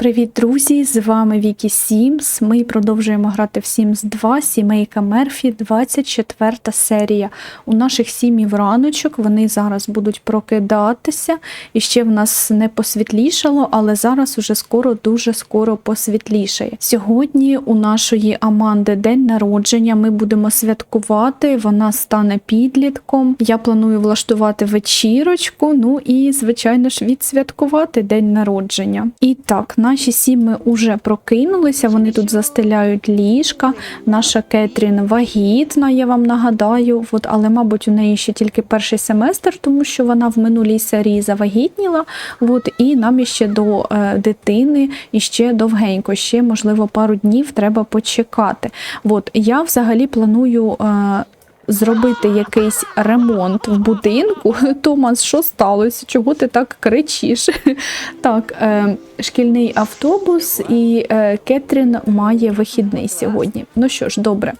Привіт, друзі! З вами Вікі Сімс. Ми продовжуємо грати в Sims 2, сімейка Мерфі, 24 серія. У наших сімів раночок вони зараз будуть прокидатися. І ще в нас не посвітлішало, але зараз уже скоро, дуже скоро посвітлішає. Сьогодні у нашої Аманди день народження. Ми будемо святкувати. Вона стане підлітком. Я планую влаштувати вечірочку. Ну і, звичайно ж, відсвяткувати день народження. І так, наші сіми уже прокинулися, вони тут застеляють ліжка. Наша Кетрін вагітна, я вам нагадаю. От, але, мабуть, у неї ще тільки перший семестр, тому що вона в минулій серії завагітніла. От, і нам іще до е, дитини іще довгенько, ще, можливо, пару днів треба почекати. От, я взагалі планую. Е, Зробити якийсь ремонт в будинку. Томас, що сталося? Чого ти так кричиш? Так, е, шкільний автобус і е, Кетрін має вихідний сьогодні. Ну що ж, добре.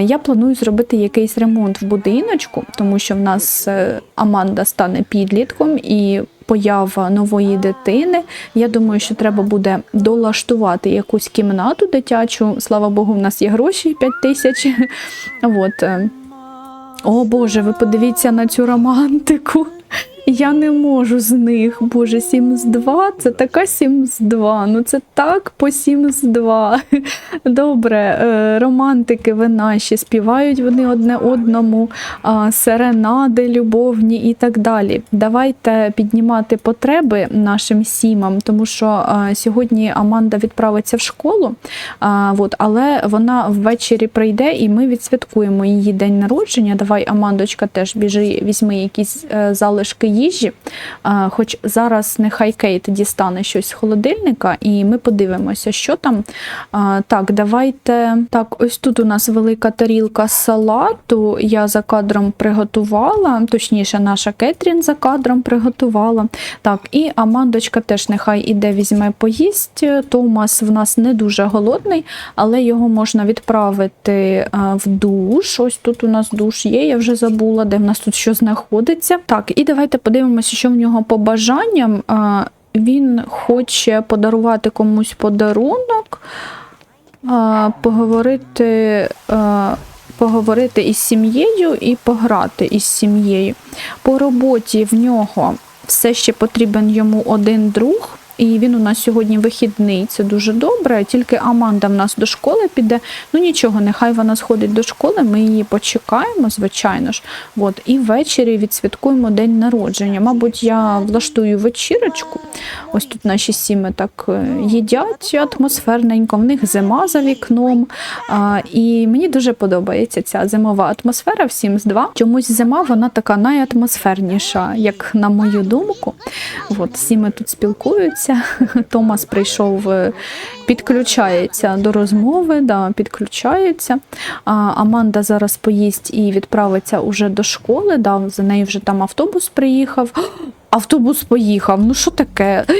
Я планую зробити якийсь ремонт в будиночку, тому що в нас е, Аманда стане підлітком і. Поява нової дитини. Я думаю, що треба буде долаштувати якусь кімнату дитячу. Слава Богу, в нас є гроші 5 тисяч. От. е, о Боже, ви подивіться на цю романтику. Я не можу з них. Боже, Sims 2 це така Sims 2. Ну це так по Sims 2. Добре, е, романтики ви наші, співають вони одне одному, серенади любовні і так далі. Давайте піднімати потреби нашим сімам, тому що сьогодні Аманда відправиться в школу, але вона ввечері прийде і ми відсвяткуємо її день народження. Давай, Амандочка, теж біжи, візьми якісь е, залишки їжі. Хоч зараз нехай Кейт дістане щось з холодильника, і ми подивимося, що там. Так, давайте. Так, ось тут у нас велика тарілка салату. Я за кадром приготувала, точніше, наша Кетрін за кадром приготувала. Так, і Амандочка теж нехай іде, візьме поїсть. Томас в нас не дуже голодний, але його можна відправити в душ. Ось тут у нас душ є, я вже забула, де в нас тут що знаходиться. Так, і давайте подивимося, що в нього по бажанням. Він хоче подарувати комусь подарунок, поговорити. Поговорити із сім'єю і пограти із сім'єю. По роботі в нього все ще потрібен йому один друг, і він у нас сьогодні вихідний. Це дуже добре. Тільки Аманда в нас до школи піде. Ну нічого, нехай вона сходить до школи. Ми її почекаємо, звичайно ж. От і ввечері відсвяткуємо день народження. Мабуть, я влаштую вечірочку. Ось тут наші сіми так е, їдять атмосферненько. В них зима за вікном. А, і мені дуже подобається ця зимова атмосфера в Sims 2. Чомусь зима вона така найатмосферніша, як на мою думку. От сіми тут спілкуються. Томас прийшов, е, підключається до розмови, да, підключається. А, Аманда зараз поїсть і відправиться уже до школи. Да, за нею вже там автобус приїхав. Автобус поїхав. Ну що таке?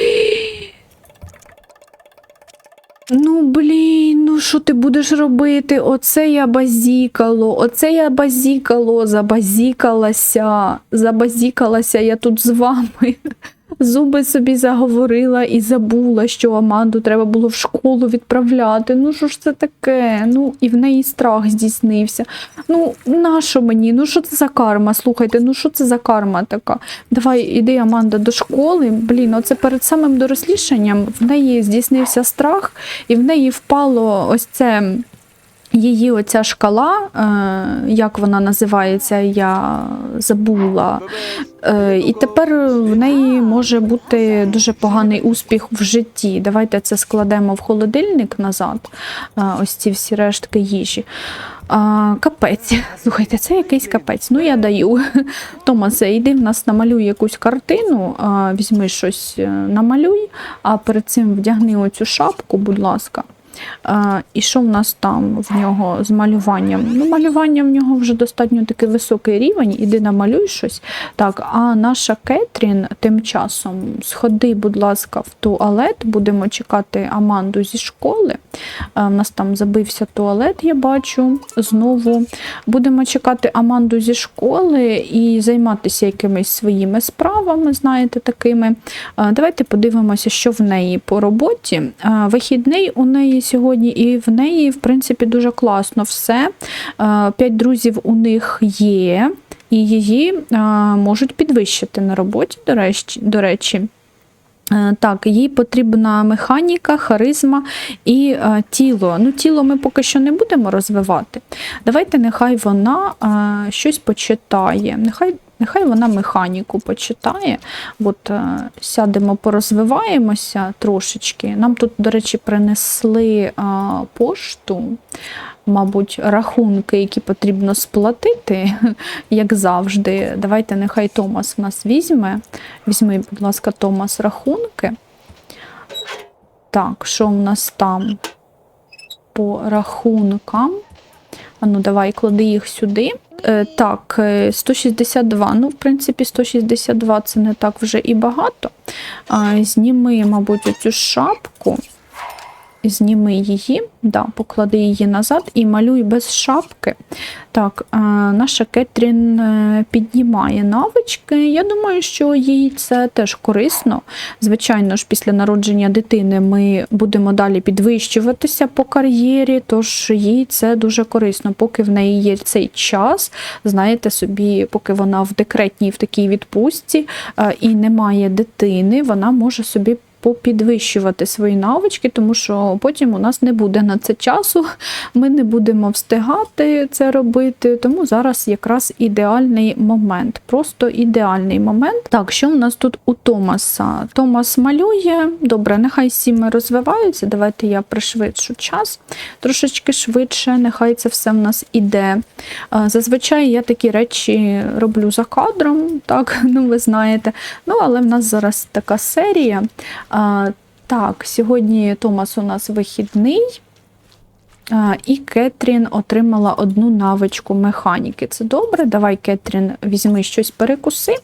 Ну, блін, ну що ти будеш робити? Оце я базікало, оце я базікало, забазікалася, забазікалася я тут з вами. Зуби собі заговорила і забула, що Аманду треба було в школу відправляти. Ну що ж це таке? Ну, і в неї страх здійснився. Ну, нащо мені? Ну що це за карма? Слухайте, ну що це за карма така? Давай, іди, Аманда, до школи. Блін, оце перед самим дорослішанням в неї здійснився страх, і в неї впало ось це. Її оця шкала, е, як вона називається, я забула. Е, і тепер в неї може бути дуже поганий успіх в житті. Давайте це складемо в холодильник назад, е, ось ці всі рештки їжі. А, капець. Слухайте, це якийсь капець. Ну, я даю. Томасе, йди в нас намалюй якусь картину, візьми щось намалюй, а перед цим вдягни оцю шапку, будь ласка. І що в нас там в нього з малюванням? Ну, малювання в нього вже достатньо такий високий рівень, іди намалюй щось. Так, а наша Кетрін тим часом сходи, будь ласка, в туалет. Будемо чекати Аманду зі школи. У нас там забився туалет, я бачу знову. Будемо чекати Аманду зі школи і займатися якимись своїми справами, знаєте, такими. Давайте подивимося, що в неї по роботі. Вихідний у неї сьогодні, і в неї, в принципі, дуже класно все. Е, П'ять друзів у них є, і її е, можуть підвищити на роботі, до речі. Е, Так, їй потрібна механіка, харизма і е, тіло. Ну, тіло ми поки що не будемо розвивати. Давайте нехай вона е, щось почитає. Нехай, нехай вона механіку почитає. От е, сядемо, порозвиваємося трошечки. Нам тут, до речі, принесли е, пошту. Мабуть, рахунки, які потрібно сплатити, як завжди. Давайте нехай Томас в нас візьме. Візьми, будь ласка, Томас рахунки. Так, що в нас там по рахункам? Ну, давай, клади їх сюди. Е, так, е, 162. Ну, в принципі, 162 це не так вже і багато. Зніми, мабуть, оцю шапку. Зніми її, да, поклади її назад і малюй без шапки. Так, е, наша Кетрін е, піднімає навички. Я думаю, що їй це теж корисно. Звичайно ж, після народження дитини ми будемо далі підвищуватися по кар'єрі, тож їй це дуже корисно, поки в неї є цей час. Знаєте собі, поки вона в декретній в такій відпустці е, і немає дитини, вона може собі попідвищувати свої навички, тому що потім у нас не буде на це часу, ми не будемо встигати це робити. Тому зараз якраз ідеальний момент, просто ідеальний момент. Так, що у нас тут у Томаса? Томас малює. Добре, нехай сіми розвиваються. Давайте я пришвидшу час трошечки швидше, нехай це все в нас іде. Зазвичай я такі речі роблю за кадром, так, ну ви знаєте. Ну, але в нас зараз така серія. Так, сьогодні Томас у нас вихідний. І Кетрін отримала одну навичку механіки. Це добре. Давай, Кетрін, візьми щось перекуси.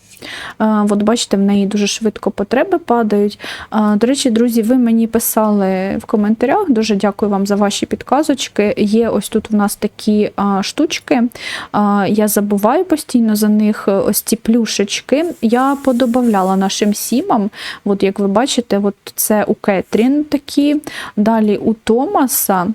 От бачите, в неї дуже швидко потреби падають. До речі, друзі, ви мені писали в коментарях. Дуже дякую вам за ваші підказочки. Є ось тут у нас такі штучки. Я забуваю постійно за них ось ці плюшечки. Я подобавляла нашим сімам. От як ви бачите, от це у Кетрін такі. Далі у Томаса.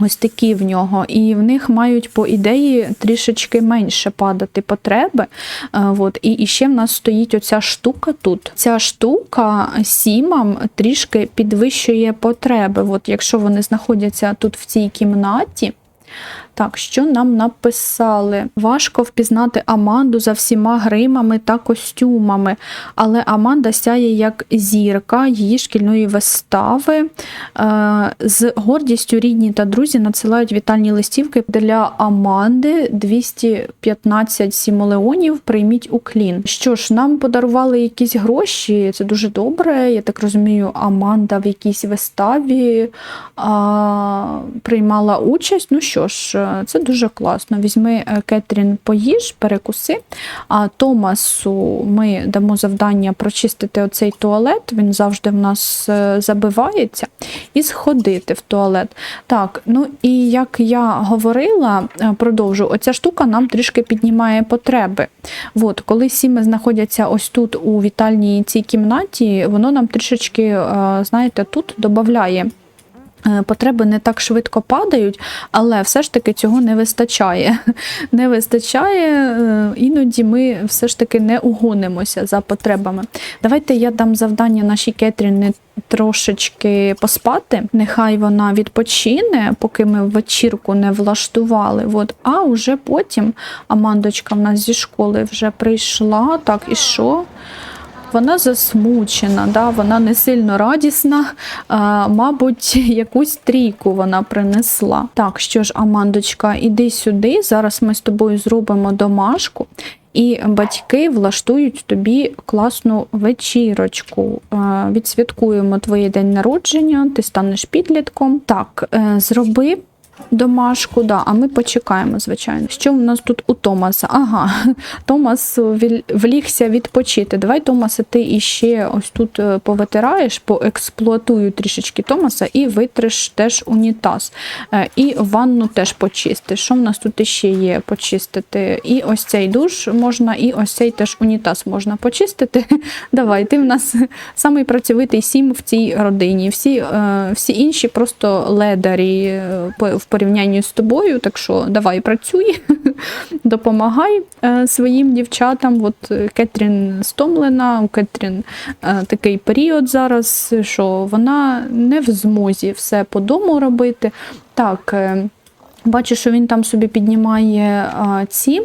Ось такі в нього, і в них мають, по ідеї, трішечки менше падати потреби. Е, От. І, і ще в нас стоїть оця штука тут. Ця штука сімам трішки підвищує потреби. От Якщо вони знаходяться тут в цій кімнаті. Так, що нам написали? Важко впізнати Аманду за всіма гримами та костюмами, але Аманда сяє як зірка її шкільної вистави. Е, З гордістю рідні та друзі надсилають вітальні листівки для Аманди 215 сімолеонів. Прийміть уклін. Що ж, нам подарували якісь гроші, це дуже добре. Я так розумію, Аманда в якійсь виставі а, приймала участь. Ну що ж, це дуже класно. Візьми е, Кетрін, поїж, перекуси. А Томасу ми дамо завдання прочистити оцей туалет, він завжди в нас е, забивається, і сходити в туалет. Так, ну і як я говорила, е, продовжу, оця штука нам трішки піднімає потреби. От, коли сіми знаходяться ось тут у вітальній цій кімнаті, воно нам трішечки, знаєте, тут додає. Е, Потреби не так швидко падають, але все ж таки цього не вистачає. Не вистачає, е, іноді ми все ж таки не угонимося за потребами. Давайте я дам завдання нашій Кетрін трошечки поспати. Нехай вона відпочине, поки ми вечірку не влаштували. От. А вже потім Амандочка в нас зі школи вже прийшла. Так, і що? Вона засмучена, да, вона не сильно радісна. А, мабуть, якусь трійку вона принесла. Так, що ж, Амандочка, іди сюди. Зараз ми з тобою зробимо домашку. і батьки влаштують тобі класну вечірочку. Відсвяткуємо твоє день народження, ти станеш підлітком. Так, е, зроби. Домашку, да, а ми почекаємо, звичайно. Що в нас тут у Томаса? Ага, Томас влігся відпочити. Давай, Томасе, ти іще ось тут е, повитираєш, поексплуатую трішечки Томаса і витриш теж унітаз. Е, І ванну теж почистиш. Що в нас тут іще є почистити? І ось цей душ можна, і ось цей теж унітаз можна почистити. Давай, ти в нас самий працьовитий сім в цій родині. Всі, е, всі інші просто ледарі в порівнянні з тобою. Так що давай працюй, допомагай е, своїм дівчатам. От е, Кетрін стомлена, у Кетрін е, такий період зараз, що вона не в змозі все по дому робити. Так, бачу, що він там собі піднімає ці.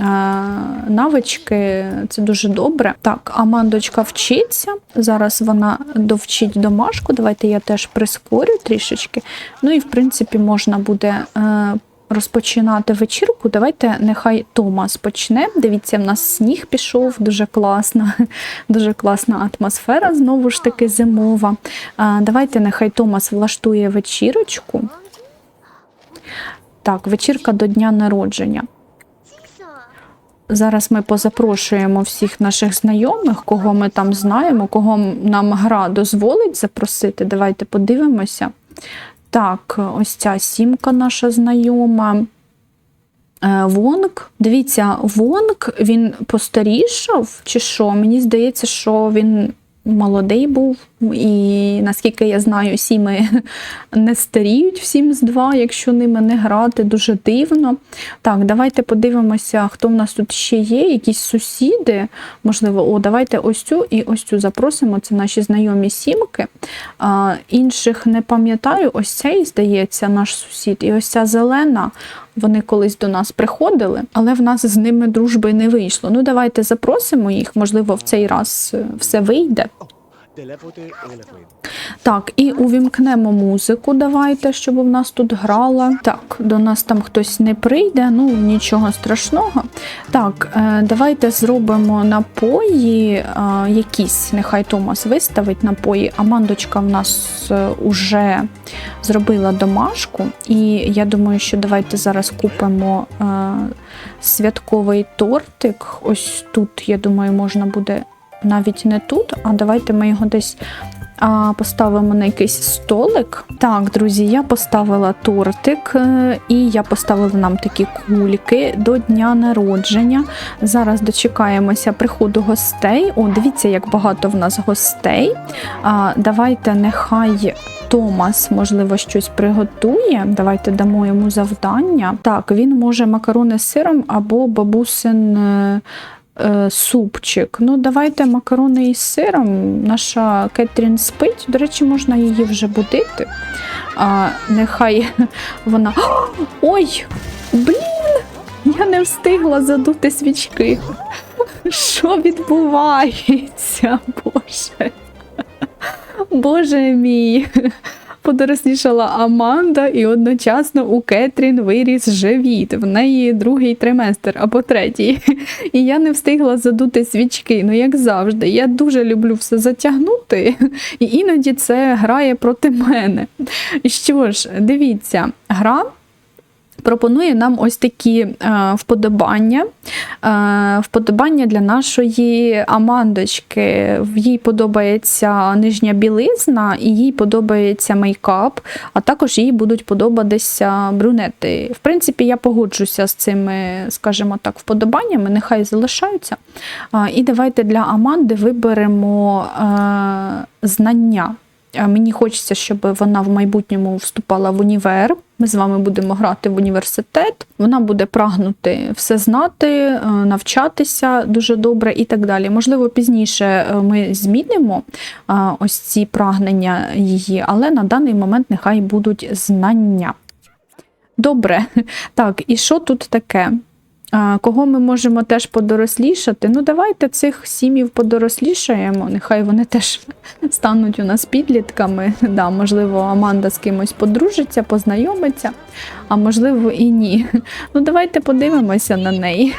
А, Навички, це дуже добре. Так, Амандочка вчиться. Зараз вона довчить домашку. Давайте я теж прискорю трішечки. Ну і в принципі можна буде е, розпочинати вечірку. Давайте нехай Томас почне. Дивіться, в нас сніг пішов, дуже класно, дуже класна атмосфера, знову ж таки зимова. Е, Давайте нехай Томас влаштує вечірочку. Так, вечірка до дня народження. Зараз ми позапрошуємо всіх наших знайомих, кого ми там знаємо, кого нам гра дозволить запросити. Давайте подивимося. Так, ось ця сімка наша знайома. Е, Вонг. Дивіться, Вонг він постарішав, чи що? Мені здається, що він молодий був. І наскільки я знаю, сіми не старіють в Sims 2, якщо ними не грати, дуже дивно. Так, давайте подивимося, хто в нас тут ще є, якісь сусіди. Можливо, о, давайте ось цю і ось цю запросимо. Це наші знайомі сімки. А, інших не пам'ятаю, ось цей, здається, наш сусід. І ось ця зелена. Вони колись до нас приходили, але в нас з ними дружби не вийшло. Ну, давайте запросимо їх, можливо, в цей раз е, все вийде. Так, і увімкнемо музику. Давайте, щоб в нас тут грала. Так, до нас там хтось не прийде, ну нічого страшного. Так, е, давайте зробимо напої е, якісь. Нехай Томас виставить напої. Амандочка в нас е, уже зробила домашку, і я думаю, що давайте зараз купимо святковий тортик. Ось тут, я думаю, можна буде навіть не тут, а давайте ми його десь а, поставимо на якийсь столик. Так, друзі, я поставила тортик, е, і я поставила нам такі кульки до дня народження. Зараз дочекаємося приходу гостей. О, дивіться, як багато в нас гостей. А, давайте нехай. Томас, можливо, щось приготує. Давайте дамо йому завдання. Так, він може макарони з сиром або бабусин е, супчик. Ну, давайте макарони із сиром. Наша Кетрін спить. До речі, можна її вже будити. А, нехай вона. Ой! Блін! Я не встигла задути свічки. Що відбувається, Боже? Боже мій. Подорослішала Аманда, і одночасно у Кетрін виріс живіт. В неї другий триместр або третій. І я не встигла задути свічки. Ну, як завжди, я дуже люблю все затягнути, і іноді це грає проти мене. Що ж, дивіться, гра. Пропонує нам ось такі е, вподобання. Е, вподобання для нашої Амандочки. Їй подобається нижня білизна, і їй подобається мейкап, а також їй будуть подобатися брюнети. В принципі, я погоджуся з цими, скажімо так, вподобаннями, нехай залишаються. Е, і давайте для Аманди виберемо знання. Мені хочеться, щоб вона в майбутньому вступала в універ. Ми з вами будемо грати в університет. Вона буде прагнути все знати, е, навчатися дуже добре і так далі. Можливо, пізніше е, ми змінимо е, ось ці прагнення її, але на даний момент нехай будуть знання. Добре, так, і що тут таке? Кого ми можемо теж подорослішати? Ну, давайте цих сім'їв подорослішаємо. Нехай вони теж стануть у нас підлітками. Да, можливо, Аманда з кимось подружиться, познайомиться, а можливо і ні. Ну, давайте подивимося на неї.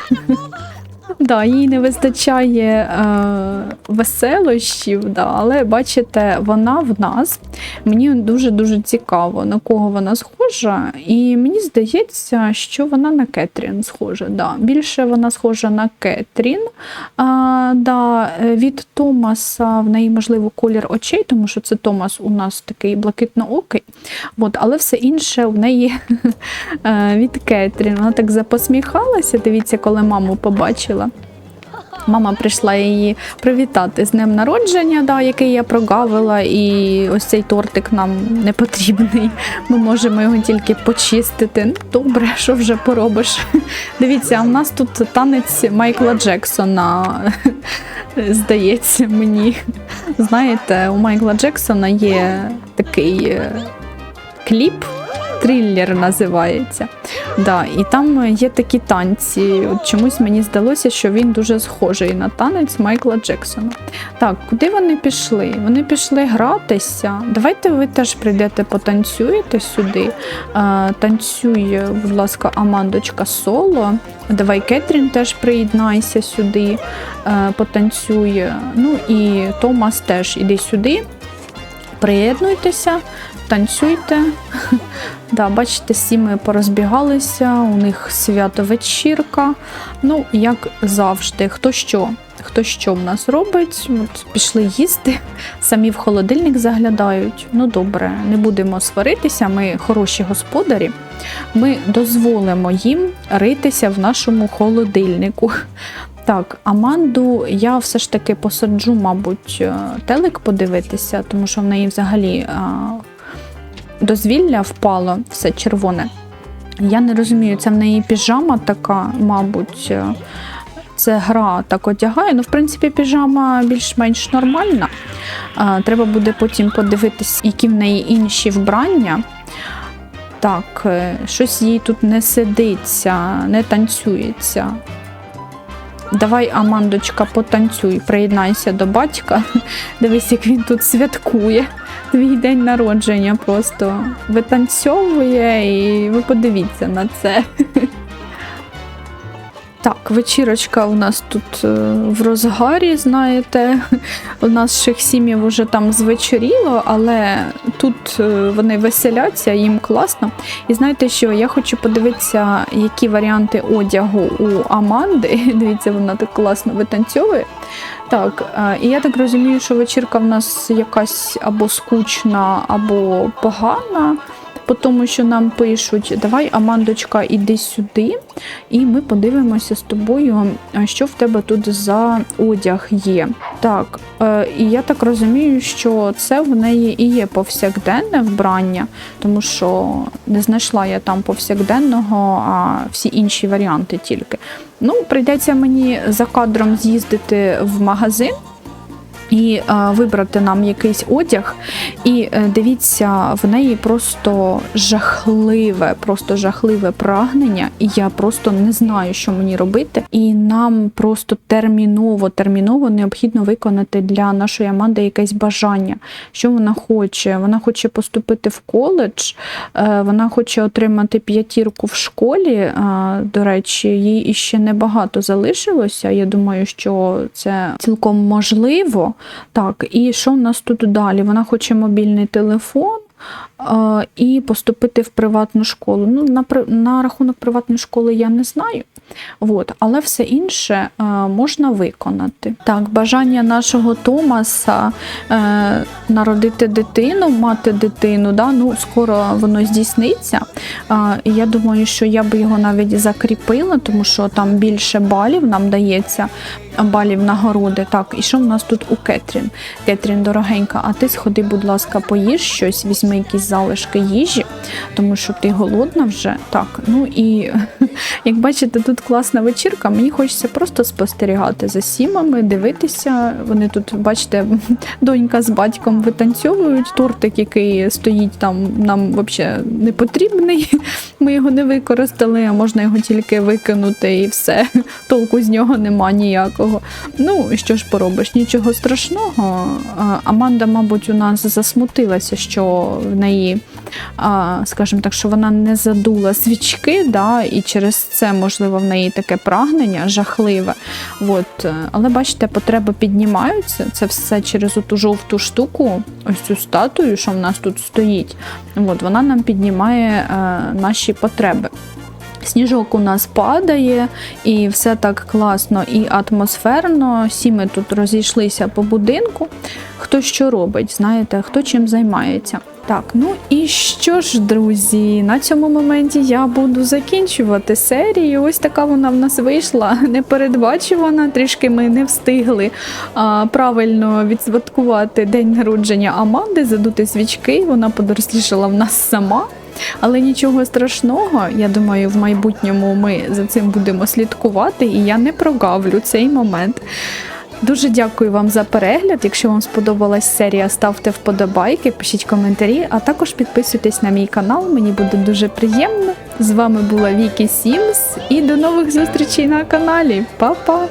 Да, їй не вистачає е, веселощів, да, але бачите, вона в нас. Мені дуже-дуже цікаво, на кого вона схожа. І мені здається, що вона на Кетрін схожа. Да. Більше вона схожа на Кетрін. А, да, від Томаса в неї, можливо, колір очей, тому що це Томас у нас такий блакитноокий. От, але все інше в неї е, від Кетрін. Вона так запосміхалася. Дивіться, коли маму побачила. Мама прийшла її привітати з днем народження, да, який я прогавила, і ось цей тортик нам не потрібний. Ми можемо його тільки почистити. Ну, добре, що вже поробиш. Дивіться, а в нас тут танець Майкла Джексона, здається мені. Знаєте, у Майкла Джексона є такий е, кліп. Триллер називається. Да, і там є такі танці. От чомусь мені здалося, що він дуже схожий на танець Майкла Джексона. Так, куди вони пішли? Вони пішли гратися. Давайте ви теж прийдете потанцюєте сюди. Е, танцює, будь ласка, Амандочка соло. Давай Кетрін теж приєднайся сюди, е, потанцює. Ну і Томас теж іди сюди. Приєднуйтеся, танцюйте. Да, бачите, всі ми порозбігалися, у них свято вечірка. Ну, як завжди, хто що, хто що в нас робить, От пішли їсти, самі в холодильник заглядають. Ну добре, не будемо сваритися, ми хороші господарі. Ми дозволимо їм ритися в нашому холодильнику. Так, Аманду я все ж таки посаджу, мабуть, е, телек подивитися, тому що в неї взагалі дозвілля впало, все червоне. Я не розумію, це в неї піжама така, мабуть. е, Це гра так одягає. Ну, в принципі, піжама більш-менш нормальна. Треба буде потім подивитись, які в неї інші вбрання. Так, е, щось їй тут не сидиться, не танцюється. Давай, Амандочка, потанцюй, приєднайся до батька. Дивись, як він тут святкує. Твій день народження просто витанцьовує, і ви подивіться на це. Так, вечірочка у нас тут е, в розгарі, знаєте. У всіх сім'їв вже там звечоріло, але тут е, вони веселяться, їм класно. І знаєте що, я хочу подивитися, які варіанти одягу у Аманди. Дивіться, вона так класно витанцьовує. Так, е, і я так розумію, що вечірка в нас якась або скучна, або погана. Тому, що нам пишуть, давай, Амандочка, іди сюди, і ми подивимося з тобою, що в тебе тут за одяг є. Так, е, і я так розумію, що це в неї і є повсякденне вбрання, тому що не знайшла я там повсякденного, а всі інші варіанти тільки. Ну, прийдеться мені за кадром з'їздити в магазин. І е, вибрати нам якийсь одяг, і е, дивіться, в неї просто жахливе, просто жахливе прагнення, і я просто не знаю, що мені робити. І нам просто терміново, терміново необхідно виконати для нашої Аманди якесь бажання, що вона хоче. Вона хоче поступити в коледж, е, вона хоче отримати п'ятірку в школі. До речі, їй іще небагато залишилося. Я думаю, що це цілком можливо. Так, і що в нас тут далі? Вона хоче мобільний телефон. е, І поступити в приватну школу. Ну, на, на рахунок приватної школи я не знаю. От, але все інше е, можна виконати. Так, бажання нашого Томаса е, народити дитину, мати дитину, да, ну, скоро воно здійсниться. Е, я думаю, що я б його навіть закріпила, тому що там більше балів нам дається, балів нагороди. Так, і що в нас тут у Кетрін? Кетрін, дорогенька, а ти сходи, будь ласка, поїж щось, візьми якісь залишки їжі, тому що ти голодна вже. Так, ну і як бачите, тут класна вечірка. Мені хочеться просто спостерігати за сімами, дивитися. Вони тут, бачите, донька з батьком витанцьовують. Тортик, який стоїть там, нам взагалі не потрібний. Ми його не використали, а можна його тільки викинути і все. Толку з нього нема ніякого. Ну, що ж поробиш, нічого страшного. Аманда, мабуть, у нас засмутилася, що в неї скажімо так, що вона не задула свічки, да, і через це, можливо, в неї таке прагнення жахливе. От, е, але бачите, потреби піднімаються. Це все через оту жовту штуку, ось цю статую, що в нас тут стоїть. От, вона нам піднімає е, наші потреби. Сніжок у нас падає, і все так класно і атмосферно. Всі ми тут розійшлися по будинку. Хто що робить, знаєте, хто чим займається. Так, ну і що ж, друзі, на цьому моменті я буду закінчувати серію. Ось така вона в нас вийшла, непередбачувана. Трішки ми не встигли а, правильно відсвяткувати день народження Аманди, задути свічки. Вона подорослішала в нас сама. Але нічого страшного, я думаю, в майбутньому ми за цим будемо слідкувати, і я не прогавлю цей момент. Дуже дякую вам за перегляд. Якщо вам сподобалась серія, ставте вподобайки, пишіть коментарі, а також підписуйтесь на мій канал. Мені буде дуже приємно. З вами була Вікі Сімс і до нових зустрічей на каналі. Па-па!